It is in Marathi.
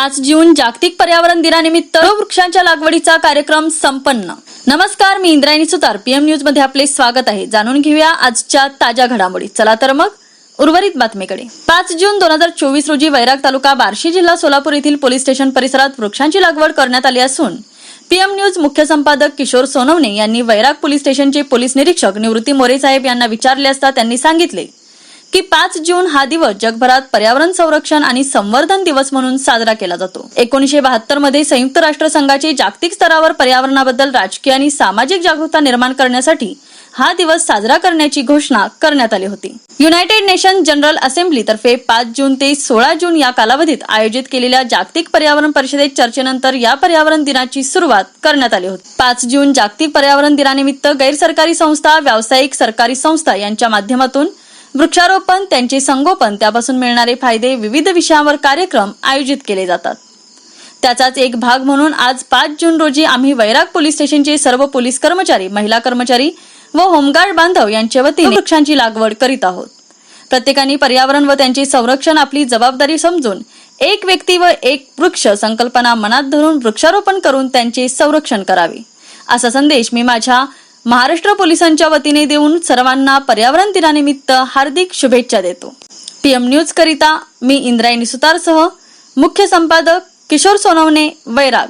पाच जून जागतिक पर्यावरण दिनानिमित्त वृक्षांच्या लागवडीचा कार्यक्रम संपन्न. नमस्कार मी इंद्रायणी सुतार. पीएम न्यूजमध्ये आपले स्वागत आहे. जाणून घेऊया आजच्या ताज्या घडामोडी. चला तर मग उर्वरित बातमीकडे. पाच जून दोन हजार चोवीस रोजी वैराग तालुका बार्शी जिल्हा सोलापूर येथील पोलीस स्टेशन परिसरात वृक्षांची लागवड करण्यात आली असून पीएम न्यूज मुख्य संपादक किशोर सोनवणे यांनी वैराग पोलीस स्टेशनचे पोलीस निरीक्षक निवृत्ती मोरे साहेब यांना विचारले असता त्यांनी सांगितले की पाच जून हा दिवस जगभरात पर्यावरण संरक्षण आणि संवर्धन दिवस म्हणून साजरा केला जातो. एकोणीशे बहात्तरमध्ये संयुक्त राष्ट्र संघाचे जागतिक स्तरावर पर्यावरणाबद्दल राजकीय आणि सामाजिक जागरूकता निर्माण करण्यासाठी हा दिवस साजरा करण्याची घोषणा करण्यात आली होती. युनायटेड नेशन जनरल असेंब्ली तर्फे पाच जून ते सोळा जून या कालावधीत आयोजित केलेल्या जागतिक पर्यावरण परिषदेत चर्चेनंतर या पर्यावरण दिनाची सुरुवात करण्यात आली होती. पाच जून जागतिक पर्यावरण दिनानिमित्त गैरसरकारी संस्था व्यावसायिक सरकारी संस्था यांच्या माध्यमातून वृक्षारोपण त्यांचे संगोपन त्यापासून मिळणारे फायदे विविध विषयांवर कार्यक्रम आयोजित केले जातात. त्याचाच एक भाग म्हणून आज पाच जून रोजी आम्ही वैराग पोलीस स्टेशनचे सर्व पोलीस कर्मचारी महिला कर्मचारी व होमगार्ड बांधव यांच्या वतीने वृक्षांची लागवड करीत आहोत. प्रत्येकाने पर्यावरण व त्यांचे संरक्षण आपली जबाबदारी समजून एक व्यक्ती व एक वृक्ष संकल्पना मनात धरून वृक्षारोपण करून त्यांचे संरक्षण करावे. असा संदेश मी माझ्या महाराष्ट्र पोलिसांच्या वतीने देऊन सर्वांना पर्यावरण दिनानिमित्त हार्दिक शुभेच्छा देतो. पीएम न्यूज करिता मी इंद्रायणी सुतारसह मुख्य संपादक किशोर सोनवणे वैराग.